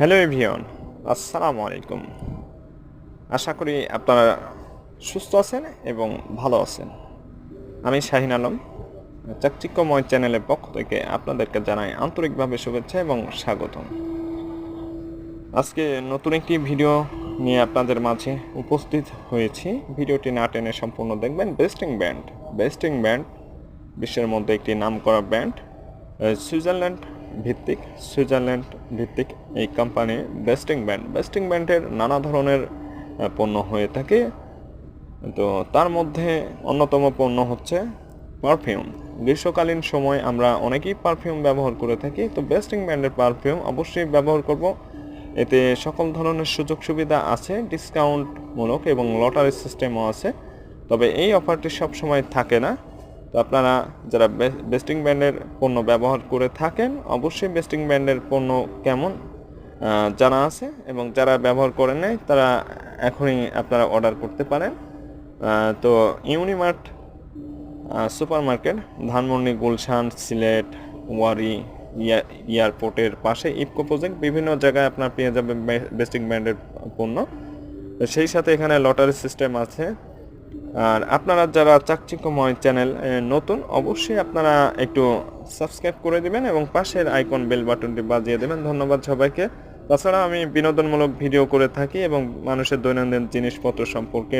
Hello এভিয়ন আসসালামু আলাইকুম। আশা করি আপনারা সুস্থ আছেন এবং ভালো আছেন। আমি শাহিন আলম, চাকচিক্যময় চ্যানেলের পক্ষ থেকে আপনাদেরকে জানাই আন্তরিকভাবে শুভেচ্ছা এবং স্বাগতম। আজকে নতুন একটি ভিডিও নিয়ে আপনাদের মাঝে উপস্থিত হয়েছি। ভিডিওটি না টেনে সম্পূর্ণ দেখবেন। বেস্টিং ব্যান্ড বেস্টিং ব্যান্ড, বিশ্বের মধ্যে একটি নামকরা ব্যান্ড সুইজারল্যান্ড ভিত্তিক সুইজারল্যান্ড ভিত্তিক এই কোম্পানি বেস্টিং ব্যান্ড। বেস্টিং ব্যান্ডের নানা ধরনের পণ্য হয়ে থাকে। তো তার মধ্যে অন্যতম পণ্য হচ্ছে পারফিউম গ্রীষ্মকালীন সময় আমরা অনেকেই পারফিউম ব্যবহার করে থাকি, তো বেস্টিং ব্র্যান্ডের পারফিউম অবশ্যই ব্যবহার করব। এতে সকল ধরনের সুযোগ সুবিধা আছে ডিসকাউন্টমূলক এবং লটারি সিস্টেমও আছে। তবে এই অফারটি সবসময় থাকে না। তো আপনারা যারা বেস্টিং ব্র্যান্ডের পণ্য ব্যবহার করে থাকেন, অবশ্যই বেস্টিং ব্র্যান্ডের পণ্য কেমন জানা আছে এবং যারা ব্যবহার করে নেয় তারা এখনই আপনারা অর্ডার করতে পারেন। তো Unimart super market Dhanmondi, Gulshan, Sylhet, Wari এয়ারপোর্টের পাশে ইফকো প্রজেক্ট বিভিন্ন জায়গায় আপনার পেয়ে যাবেন বেস্টিং ব্র্যান্ডের পণ্য। সেই সাথে এখানে লটারি সিস্টেম আছে। আর আপনারা যারা চাকচিক্যময় চ্যানেল নতুন, অবশ্যই আপনারা একটু সাবস্ক্রাইব করে দিবেন এবং পাশের আইকন বেল বাটনটি বাজিয়ে দেবেন। ধন্যবাদ সবাইকে। তাছাড়া আমি বিনোদনমূলক ভিডিও করে থাকি এবং মানুষের দৈনন্দিন জিনিসপত্র সম্পর্কে